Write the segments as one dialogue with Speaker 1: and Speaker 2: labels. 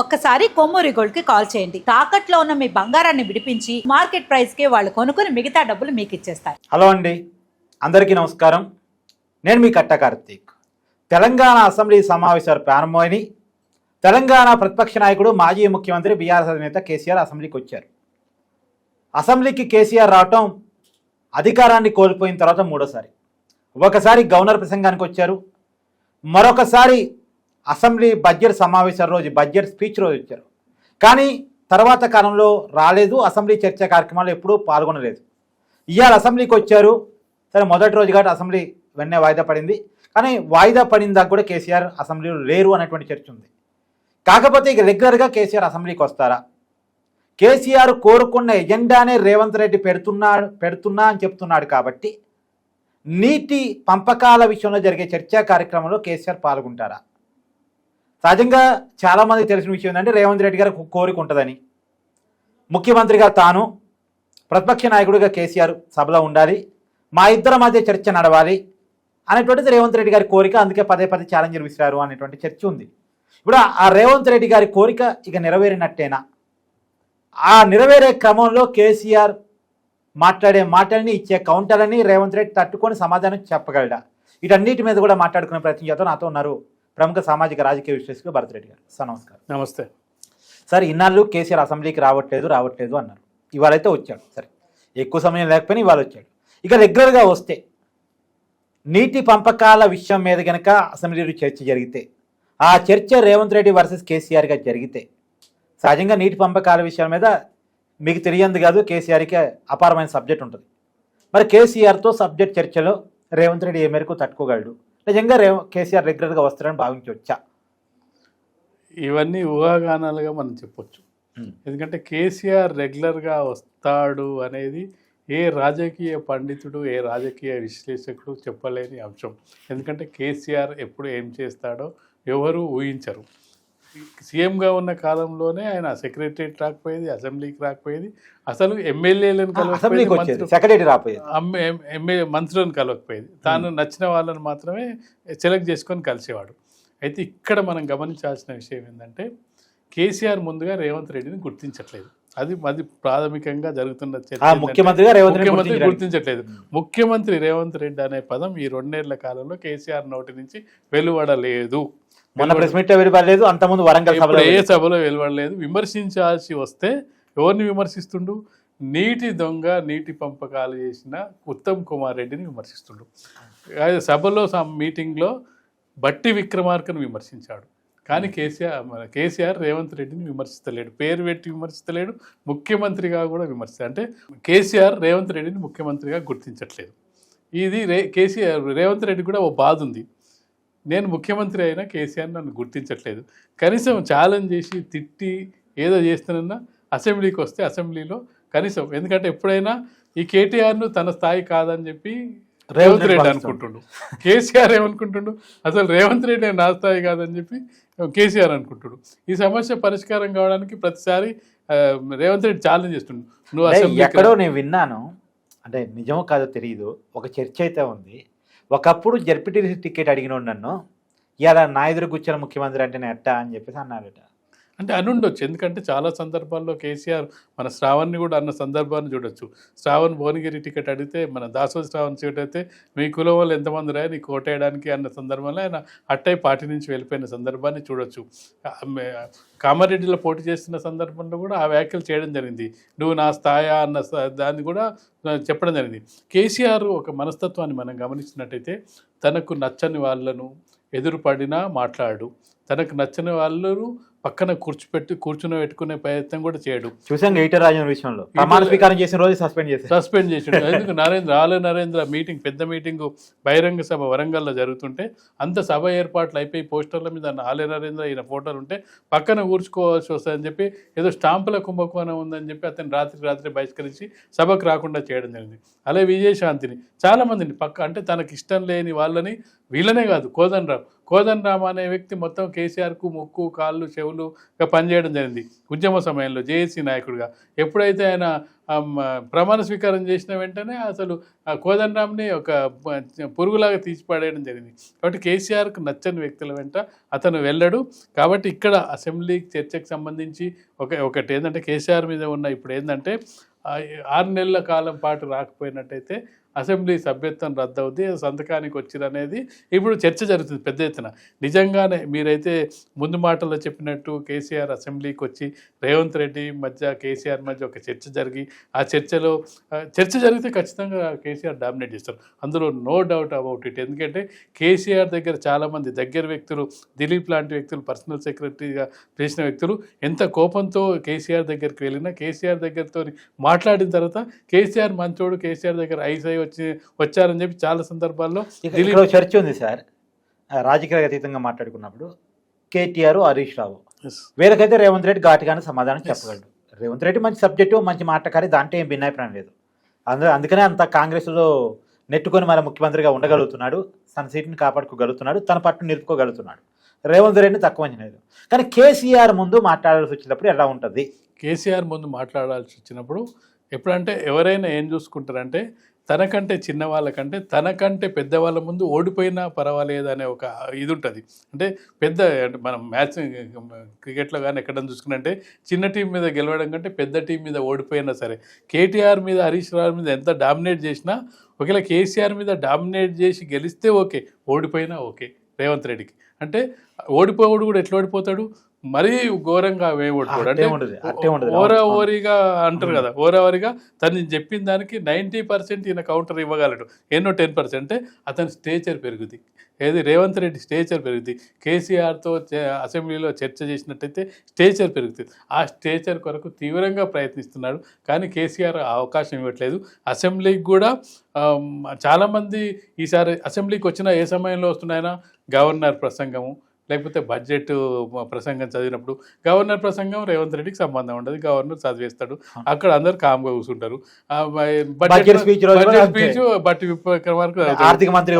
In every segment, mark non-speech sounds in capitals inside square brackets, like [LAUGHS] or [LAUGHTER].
Speaker 1: ఒక్కసారి కొమ్మూరి గోల్డ్కి కాల్ చేయండి. తాకట్లో ఉన్న మీ బంగారాన్ని విడిపించి మార్కెట్ ప్రైస్కి వాళ్ళు కొనుక్కుని మిగతా డబ్బులు మీకు ఇచ్చేస్తారు.
Speaker 2: హలో అండి. అందరికీ నమస్కారం. నేను మీ కట్ట కార్తీక్. తెలంగాణ అసెంబ్లీ సమావేశాలు ప్రారంభమైనవి తెలంగాణ ప్రతిపక్ష నాయకుడు మాజీ ముఖ్యమంత్రి బీఆర్ఎస్ అధినేత కేసీఆర్ అసెంబ్లీకి వచ్చారు. అసెంబ్లీకి కేసీఆర్ రావటం అధికారాన్ని కోల్పోయిన తర్వాత మూడోసారి. ఒకసారి గవర్నర్ ప్రసంగానికి వచ్చారు. మరొకసారి అసెంబ్లీ బడ్జెట్ సమావేశాల రోజు బడ్జెట్ స్పీచ్ రోజు వచ్చారు కానీ తర్వాత కాలంలో రాలేదు అసెంబ్లీ చర్చ కార్యక్రమాలు ఎప్పుడూ పాల్గొనలేదు. ఇవాళ అసెంబ్లీకి వచ్చారు. సరే మొదటి రోజు కాబట్టి అసెంబ్లీ వెన్నే వాయిదా పడింది. కానీ వాయిదా పడిన దాకా కూడా కేసీఆర్ అసెంబ్లీలో లేరు అనేటువంటి చర్చ ఉంది. కాకపోతే ఇక రెగ్యులర్గా కేసీఆర్ అసెంబ్లీకి వస్తారా? కేసీఆర్ కోరుకున్న ఎజెండానే రేవంత్ రెడ్డి పెడుతున్నాడు పెడుతున్నా అని చెప్తున్నాడు కాబట్టి నీటి పంపకాల విషయంలో జరిగే చర్చా కార్యక్రమంలో కేసీఆర్ పాల్గొంటారా? సహజంగా చాలామందికి తెలిసిన విషయం ఏంటంటే రేవంత్ రెడ్డి గారు కోరిక ఉంటుందని. ముఖ్యమంత్రిగా తాను ప్రతిపక్ష నాయకుడిగా కేసీఆర్ సభలో ఉండాలి మా ఇద్దరి మధ్య చర్చ నడవాలి అనేటువంటిది రేవంత్ రెడ్డి గారి కోరిక అందుకే పదే పదే ఛాలెంజర్ విసిరారు అనేటువంటి చర్చ ఉంది. ఇప్పుడు ఆ రేవంత్ రెడ్డి గారి కోరిక ఇక నెరవేరినట్టేనా? ఆ నెరవేరే క్రమంలో కేసీఆర్ మాట్లాడే మాటల్ని ఇచ్చే కౌంటర్లని రేవంత్ రెడ్డి తట్టుకొని సమాధానం చెప్పగలడా? వీటన్నిటి మీద కూడా మాట్లాడుకునే ప్రయత్నం చేద్దాం. నాతో ఉన్నారు ప్రముఖ సామాజిక రాజకీయ విశ్లేషకులు భరత్ రెడ్డి గారు. సార్ నమస్కారం.
Speaker 3: నమస్తే.
Speaker 2: సార్ ఇన్నాళ్ళు కేసీఆర్ అసెంబ్లీకి రావట్లేదు రావట్లేదు అన్నారు. ఇవాళైతే వచ్చాడు. సరే ఎక్కువ సమయం లేకపోయినా ఇవాళ వచ్చాడు. ఇక రెగ్యులర్గా వస్తే నీటి పంపకాల విషయం మీద కనుక అసెంబ్లీలో చర్చ జరిగితే ఆ చర్చ రేవంత్ రెడ్డి వర్సెస్ కేసీఆర్గా జరిగితే సహజంగా నీటి పంపకాల విషయాల మీద మీకు తెలియంది కాదు కేసీఆర్కి అపారమైన సబ్జెక్ట్ ఉంటుంది. మరి కేసీఆర్తో సబ్జెక్ట్ చర్చలో రేవంత్ రెడ్డి ఏ మేరకు తట్టుకోగలడు? నిజంగా రేవ కేసీఆర్ రెగ్యులర్గా వస్తారని భావించవచ్చా
Speaker 3: ఇవన్నీ ఊహాగానాలుగా మనం చెప్పొచ్చు. ఎందుకంటే కేసీఆర్ రెగ్యులర్గా వస్తాడు అనేది ఏ రాజకీయ పండితుడు ఏ రాజకీయ విశ్లేషకుడు చెప్పలేని అంశం. ఎందుకంటే కేసీఆర్ ఎప్పుడు ఏం చేస్తాడో ఎవరు ఊహించరు. సీఎంగా ఉన్న కాలంలోనే ఆయన సెక్రటరియట్ రాకపోయేది అసెంబ్లీకి రాకపోయేది. అసలు ఎమ్మెల్యేలను
Speaker 2: రాపోయేది
Speaker 3: ఎమ్మెల్యే మంత్రులను కలవకపోయేది. తాను నచ్చిన వాళ్ళని మాత్రమే సెలెక్ట్ చేసుకొని కలిసేవాడు. అయితే ఇక్కడ మనం గమనించాల్సిన విషయం ఏంటంటే కేసీఆర్ ముందుగా రేవంత్ రెడ్డిని గుర్తించట్లేదు. అది అది ప్రాథమికంగా జరుగుతున్న
Speaker 2: ముఖ్యమంత్రిగా రేవంత్
Speaker 3: ముఖ్యమంత్రి. గుర్తించట్లేదు. ముఖ్యమంత్రి రేవంత్ రెడ్డి అనే పదం ఈ రెండేళ్ళ కాలంలో కేసీఆర్ నోటి నుంచి వెలువడలేదు.
Speaker 2: మొన్న ప్రెస్ మీట్ విడిపడలేదు అంతకుముందు వరంగల్ సభలో
Speaker 3: ఏ సభలో వెలువడలేదు. విమర్శించాల్సి వస్తే ఎవరిని విమర్శిస్తుండు? నీటి దొంగ నీటి పంపకాలు చేసిన ఉత్తమ్ కుమార్ రెడ్డిని విమర్శిస్తుండు. సభలో మీటింగ్లో బట్టి విక్రమార్కను విమర్శించాడు. కానీ కేసీఆర్ మన కేసీఆర్ రేవంత్ రెడ్డిని విమర్శిస్తలేడు. పేరు పెట్టి విమర్శిస్తలేడు. ముఖ్యమంత్రిగా కూడా విమర్శిస్తాడు అంటే కేసీఆర్ రేవంత్ రెడ్డిని ముఖ్యమంత్రిగా గుర్తించట్లేదు. ఇది రే కేసీఆర్ రేవంత్ రెడ్డి కూడా ఓ బాధ ఉంది. నేను ముఖ్యమంత్రి అయినా కేసీఆర్ నన్ను గుర్తించట్లేదు. కనీసం ఛాలెంజ్ చేసి తిట్టి ఏదో చేస్తానన్నా అసెంబ్లీకి వస్తే అసెంబ్లీలో కనీసం. ఎందుకంటే ఎప్పుడైనా ఈ కేటీఆర్ను తన స్థాయి కాదని చెప్పి రేవంత్ రెడ్డి అనుకుంటుండు. కేసీఆర్ ఏమనుకుంటుండు? అసలు రేవంత్ రెడ్డి నా స్థాయి కాదని చెప్పి కేసీఆర్ అనుకుంటుడు. ఈ సమస్య పరిష్కారం కావడానికి ప్రతిసారి రేవంత్ రెడ్డి ఛాలెంజ్ చేస్తుండు. నువ్వు
Speaker 2: ఎక్కడో నేను విన్నాను. అంటే నిజమో కాదో తెలియదు ఒక చర్చ అయితే ఉంది. ఒకప్పుడు జడ్పీటీసీ టికెట్ అడిగినోడు నన్ను ఇలా నా ఎదురు కూర్చొని ముఖ్యమంత్రి అంటే నేను ఎట్టా అని చెప్పేసి అన్నాడట.
Speaker 3: అంటే అనుండొచ్చు ఎందుకంటే చాలా సందర్భాల్లో కేసీఆర్ మన శ్రావణ్ని కూడా అన్న సందర్భాన్ని చూడొచ్చు. శ్రావణ్ భువనగిరి టికెట్ అడిగితే మన దాసోజి శ్రావణ్ సీట్ అయితే మీ కులం వాళ్ళు ఎంతమంది రా నీకు ఓటేయడానికి అన్న సందర్భంలో ఆయన అట్టై పార్టీ నుంచి వెళ్ళిపోయిన సందర్భాన్ని చూడొచ్చు. కామారెడ్డిలో పోటీ చేస్తున్న సందర్భంలో కూడా ఆ వ్యాఖ్యలు చేయడం జరిగింది. నువ్వు నా స్థాయా అన్న దాన్ని కూడా చెప్పడం జరిగింది. కేసీఆర్ ఒక మనస్తత్వాన్ని మనం గమనించినట్టయితే తనకు నచ్చని వాళ్ళను ఎదురుపడినా మాట్లాడు. తనకు నచ్చని వాళ్ళు పక్కన కూర్చోపెట్టి కూర్చుని పెట్టుకునే ప్రయత్నం కూడా చేయడు.
Speaker 2: చూసాం రాజన్ విషయంలో. ప్రమాణ స్వీకారం చేసిన రోజు సస్పెండ్ చేశారు.
Speaker 3: సస్పెండ్ చేసిండు. [LAUGHS] ఎందుకు? నరేంద్ర ఆలయ నరేంద్ర మీటింగ్ పెద్ద మీటింగ్ బహిరంగ సభ వరంగల్లో జరుగుతుంటే అంత సభ ఏర్పాట్లు అయిపోయి పోస్టర్ల మీద ఆలయ నరేంద్ర ఈయన ఫోటోలు ఉంటే పక్కన కూర్చుకోవాల్సి వస్తుందని చెప్పి ఏదో స్టాంపుల కుంభకోణం ఉందని చెప్పి అతను రాత్రి రాత్రి బహిష్కరించి సభకు రాకుండా చేయడం జరిగింది. అలాగే విజయశాంతిని. చాలా మందిని పక్క అంటే తనకి ఇష్టం లేని వాళ్ళని వీళ్ళనే కాదు కోదండరావు కోదన్ రామ అనే వ్యక్తి మొత్తం కేసీఆర్కు ముక్కు కాళ్ళు చెవులుగా పనిచేయడం జరిగింది. ఉద్యమ సమయంలో జేఏసీ నాయకుడిగా. ఎప్పుడైతే ఆయన ప్రమాణ స్వీకారం చేసిన వెంటనే అసలు ఆ కోదన్ రామ్ని ఒక పురుగులాగా తీసిపాడేయడం జరిగింది. కాబట్టి కేసీఆర్కు నచ్చని వ్యక్తుల వెంట అతను వెళ్ళడు. కాబట్టి ఇక్కడ అసెంబ్లీ చర్చకు సంబంధించి ఒక ఒకటి ఏంటంటే కేసీఆర్ మీద ఉన్న ఇప్పుడు ఏంటంటే ఆరు నెలల కాలం పాటు రాకపోయినట్టయితే అసెంబ్లీ సభ్యత్వం రద్దు అవుద్ది సంతకానికి వచ్చిరనేది ఇప్పుడు చర్చ జరుగుతుంది పెద్ద ఎత్తున. నిజంగానే మీరైతే ముందు మాటల్లో చెప్పినట్టు కేసీఆర్ అసెంబ్లీకి వచ్చి రేవంత్ రెడ్డి మధ్య కేసీఆర్ మధ్య ఒక చర్చ జరిగి ఆ చర్చలో చర్చ జరిగితే ఖచ్చితంగా కేసీఆర్ డామినేట్ చేస్తారు. అందులో నో డౌట్ అబౌట్ ఇట్. ఎందుకంటే కేసీఆర్ దగ్గర చాలామంది దగ్గర వ్యక్తులు దిలీప్ లాంటి వ్యక్తులు పర్సనల్ సెక్రటరీగా చేసిన వ్యక్తులు ఎంత కోపంతో కేసీఆర్ దగ్గరికి వెళ్ళినా కేసీఆర్ దగ్గరతో మాట్లాడిన తర్వాత కేసీఆర్ మంచోడు కేసీఆర్ దగ్గర ఐస్ వచ్చి వచ్చారని చెప్పి చాలా సందర్భాల్లో
Speaker 2: చర్చ ఉంది సార్. రాజకీయ అతీతంగా మాట్లాడుకున్నప్పుడు కేటీఆర్ హరీష్ రావు. వీళ్ళకైతే రేవంత్ రెడ్డి ఘాటుగానే సమాధానం చెప్పగలడు. రేవంత్ రెడ్డి మంచి సబ్జెక్టు మంచి మాటకారి దాంట్లో ఏం భిన్నాభిప్రాయం లేదు. అందు అందుకనే అంత కాంగ్రెస్లో నెట్టుకొని మన ముఖ్యమంత్రిగా ఉండగలుగుతున్నాడు తన సీట్ని కాపాడుకోగలుగుతున్నాడు తన పట్టు నిలుపుకోగలుగుతున్నాడు. రేవంత్ రెడ్డిని తక్కువ అంచలేదు కానీ కేసీఆర్ ముందు మాట్లాడాల్సి వచ్చినప్పుడు ఎలా ఉంటుంది?
Speaker 3: కేసీఆర్ ముందు మాట్లాడాల్సి వచ్చినప్పుడు ఎప్పుడంటే ఎవరైనా ఏం చూసుకుంటారంటే తనకంటే చిన్నవాళ్ళ కంటే తనకంటే పెద్దవాళ్ళ ముందు ఓడిపోయినా పర్వాలేదు అనే ఒక ఇది ఉంటుంది అంటే పెద్ద అంటే మనం మ్యాచ్ క్రికెట్లో కానీ ఎక్కడ చూసుకున్నంటే చిన్న టీం మీద గెలవడం కంటే పెద్ద టీం మీద ఓడిపోయినా సరే కేటీఆర్ మీద హరీష్ రావు మీద ఎంత డామినేట్ చేసినా ఒకవేళ కేసీఆర్ మీద డామినేట్ చేసి గెలిస్తే ఓకే ఓడిపోయినా ఓకే రేవంత్ రెడ్డికి. అంటే ఓడిపోవడు కూడా ఎట్లా ఓడిపోతాడు? మరీ ఘోరంగా
Speaker 2: అట్టే
Speaker 3: అంటే ఓరా ఓరిగా అంటారు కదా ఓరా ఓరిగా తను చెప్పిన దానికి నైంటీ పర్సెంట్ ఈయన కౌంటర్ ఇవ్వగలడు. ఎన్నో టెన్ పర్సెంట్ అంటే అతని స్టేచర్ పెరుగుద్ది. ఏది రేవంత్ రెడ్డి స్టేచర్ పెరుగుద్ది. కేసీఆర్తో అసెంబ్లీలో చర్చ చేసినట్టయితే స్టేచర్ పెరుగుతుంది. ఆ స్టేచర్ కొరకు తీవ్రంగా ప్రయత్నిస్తున్నాడు. కానీ కేసీఆర్ ఆ అవకాశం ఇవ్వట్లేదు. అసెంబ్లీకి కూడా చాలామంది ఈసారి అసెంబ్లీకి వచ్చిన ఏ సమయంలో వస్తున్నాయన గవర్నర్ ప్రసంగము లేకపోతే బడ్జెట్ ప్రసంగం చదివినప్పుడు గవర్నర్ ప్రసంగం రేవంత్ రెడ్డికి సంబంధం ఉండదు. గవర్నర్ చదివేస్తాడు. అక్కడ అందరు కామ్గా కూర్చుంటారు బడ్జెట్. స్పీచ్ బట్టి
Speaker 2: ఆర్థిక మంత్రి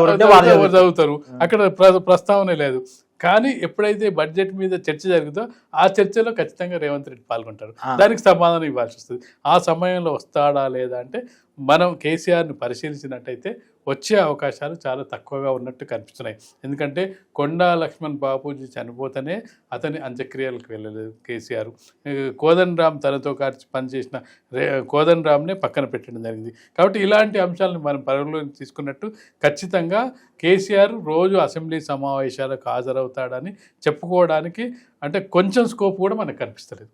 Speaker 3: చదువుతారు. అక్కడ ప్ర- ప్రస్తావనే లేదు. కానీ ఎప్పుడైతే బడ్జెట్ మీద చర్చ జరుగుతుందో ఆ చర్చలో ఖచ్చితంగా రేవంత్ రెడ్డి పాల్గొంటారు. దానికి సమాధానం ఇవ్వాల్సి వస్తుంది. ఆ సమయంలో వస్తాడా లేదా అంటే మనం కేసీఆర్ని పరిశీలించినట్టయితే వచ్చే అవకాశాలు చాలా తక్కువగా ఉన్నట్టు కనిపిస్తున్నాయి. ఎందుకంటే కొండా లక్ష్మణ్ బాపూజీ చనిపోతేనే అతని అంత్యక్రియలకు వెళ్ళలేదు కేసీఆర్. ఏ, కోదన్ రామ్ తనతో కలిసి పనిచేసిన రే కోదన్ రామ్నే పక్కన పెట్టడం జరిగింది. కాబట్టి ఇలాంటి అంశాలను మనం పరిగణలోకి తీసుకున్నట్టు ఖచ్చితంగా కేసీఆర్ రోజు అసెంబ్లీ సమావేశాలకు హాజరవుతాడని చెప్పుకోవడానికి అంటే కొంచెం స్కోప్ కూడా మనకు కనిపిస్తలేదు.